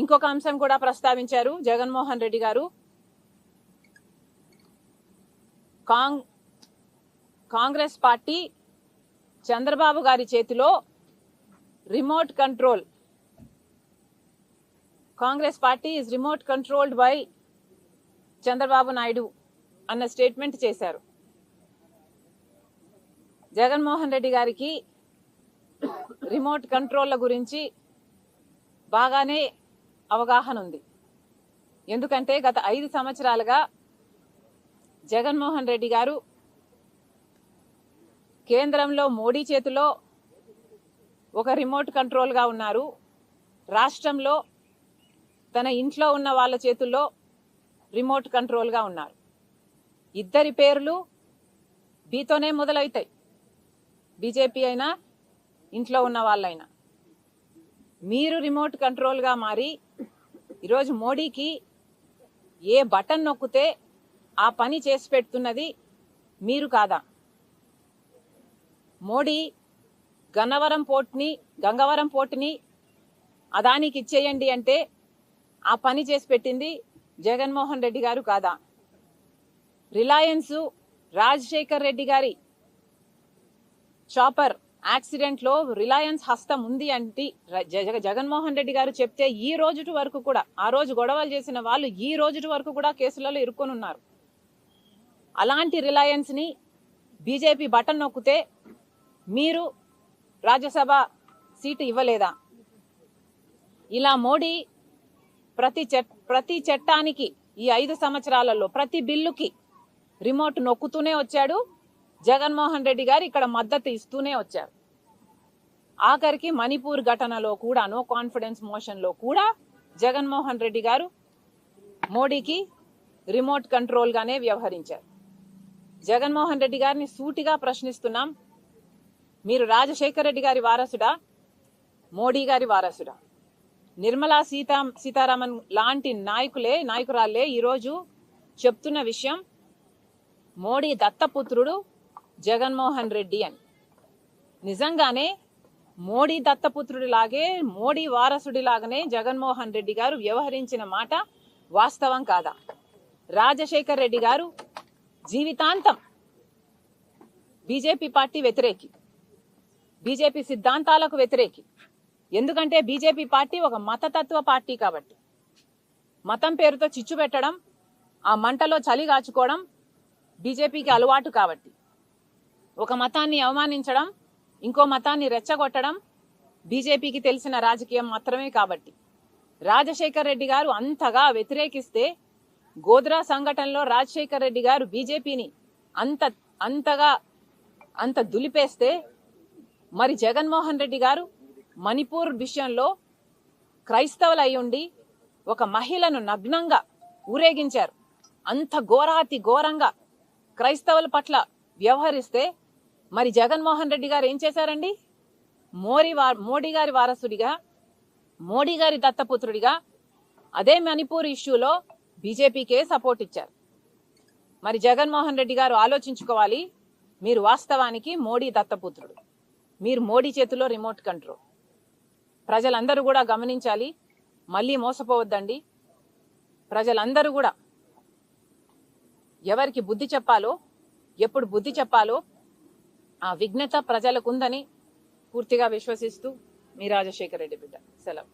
ఇంకొక అంశం కూడా ప్రస్తావించారు జగన్మోహన్ రెడ్డి గారు. కాంగ్ కాంగ్రెస్ పార్టీ చంద్రబాబు గారి చేతిలో remote control. Congress party is remote controlled by Chandrababu Naidu అన్న స్టేట్మెంట్ చేశారు. జగన్మోహన్ రెడ్డి గారికి రిమోట్ కంట్రోల్ల గురించి బాగానే అవగాహన ఉంది. ఎందుకంటే గత ఐదు సంవత్సరాలుగా జగన్మోహన్ రెడ్డి గారు కేంద్రంలో మోడీ చేతిలో ఒక రిమోట్ కంట్రోల్గా ఉన్నారు. రాష్ట్రంలో తన ఇంట్లో ఉన్న వాళ్ళ చేతుల్లో రిమోట్ కంట్రోల్గా ఉన్నారు. ఇద్దరి పేర్లు బీతోనే మొదలవుతాయి. బీజేపీ అయినా ఇంట్లో ఉన్న వాళ్ళైనా. మీరు రిమోట్ కంట్రోల్గా మారి ఈరోజు మోడీకి ఏ బటన్ నొక్కితే ఆ పని చేసి పెడుతున్నది మీరు కాదా? మోడీ గన్నవరం పోర్ట్ని గంగవరం పోర్ట్ని అదానికి ఇచ్చేయండి అంటే ఆ పని చేసి పెట్టింది జగన్మోహన్ రెడ్డి గారు కాదా? రిలయన్స్ రాజశేఖర్ రెడ్డి గారి చాపర్ యాక్సిడెంట్లో రిలయన్స్ హస్తం ఉంది అంటే జగ- జగన్మోహన్ రెడ్డి గారు చెప్తే ఈ రోజుటి వరకు కూడా ఆ రోజు గొడవలు చేసిన వాళ్ళు ఈ రోజుటి వరకు కూడా కేసులలో ఇరుక్కొని ఉన్నారు. అలాంటి రిలయన్స్ని బీజేపీ బటన్ నొక్కితే మీరు రాజ్యసభ సీటు ఇవ్వలేదా? ఇలా మోడీ ప్రతి చట్ ప్రతి చట్టానికి ఈ ఐదు సంవత్సరాలలో ప్రతి బిల్లుకి రిమోట్ నొక్కుతూనే వచ్చాడు. జగన్మోహన్ రెడ్డి గారు ఇక్కడ మద్దతు ఇస్తూనే వచ్చారు. ఆఖరికి మణిపూర్ ఘటనలో కూడా నో కాన్ఫిడెన్స్ మోషన్లో కూడా జగన్మోహన్ రెడ్డి గారు మోడీకి రిమోట్ కంట్రోల్గానే వ్యవహరించారు. జగన్మోహన్ రెడ్డి గారిని సూటిగా ప్రశ్నిస్తున్నాం. మీరు రాజశేఖర రెడ్డి గారి వారసుడా? మోడీ గారి వారసుడా? నిర్మలా సీతా సీతారామన్ లాంటి నాయకులే నాయకురాలే ఈరోజు చెప్తున్న విషయం మోడీ దత్తపుత్రుడు జగన్మోహన్ రెడ్డి అని. నిజంగానే మోడీ దత్తపుత్రుడిలాగే మోడీ వారసుడిలాగానే జగన్మోహన్ రెడ్డి గారు వ్యవహరించిన మాట వాస్తవం కాదా? రాజశేఖర్ రెడ్డి గారు జీవితాంతం బీజేపీ పార్టీ వ్యతిరేకి బీజేపీ సిద్ధాంతాలకు వ్యతిరేకి. ఎందుకంటే బీజేపీ పార్టీ ఒక మతతత్వ పార్టీ కాబట్టి. మతం పేరుతో చిచ్చు పెట్టడం ఆ మంటలో చలి కాచుకోవడం బీజేపీకి అలవాటు కాబట్టి. ఒక మతాన్ని అవమానించడం ఇంకో మతాన్ని రెచ్చగొట్టడం బీజేపీకి తెలిసిన రాజకీయం మాత్రమే కాబట్టి. రాజశేఖర్ రెడ్డి గారు అంతగా వ్యతిరేకిస్తే గోద్రా సంఘటనలో రాజశేఖర్ రెడ్డి గారు బీజేపీని అంత అంతగా అంత దులిపేస్తే మరి జగన్మోహన్ రెడ్డి గారు మణిపూర్ విషయంలో క్రైస్తవులు ఉండి ఒక మహిళను నగ్నంగా ఊరేగించారు. అంత ఘోరాతి ఘోరంగా క్రైస్తవుల పట్ల వ్యవహరిస్తే మరి జగన్మోహన్ రెడ్డి గారు ఏం చేశారండి? మోడీ వా మోడీ గారి వారసుడిగా మోడీ గారి దత్తపుత్రుడిగా అదే మణిపూర్ ఇష్యూలో బీజేపీకే సపోర్ట్ ఇచ్చారు. మరి జగన్మోహన్ రెడ్డి గారు ఆలోచించుకోవాలి మీరు వాస్తవానికి మోడీ దత్తపుత్రుడు. మీరు మోడీ చేతిలో రిమోట్ కంట్రోల్. ప్రజలందరూ కూడా గమనించాలి మళ్ళీ మోసపోవద్దండి. ప్రజలందరూ కూడా ఎవరికి బుద్ధి చెప్పాలో ఎప్పుడు బుద్ధి చెప్పాలో ఆ విఘ్నత ప్రజలకు ఉందని పూర్తిగా విశ్వసిస్తూ మీ రాజశేఖర రెడ్డి బిడ్డ. సెలవు.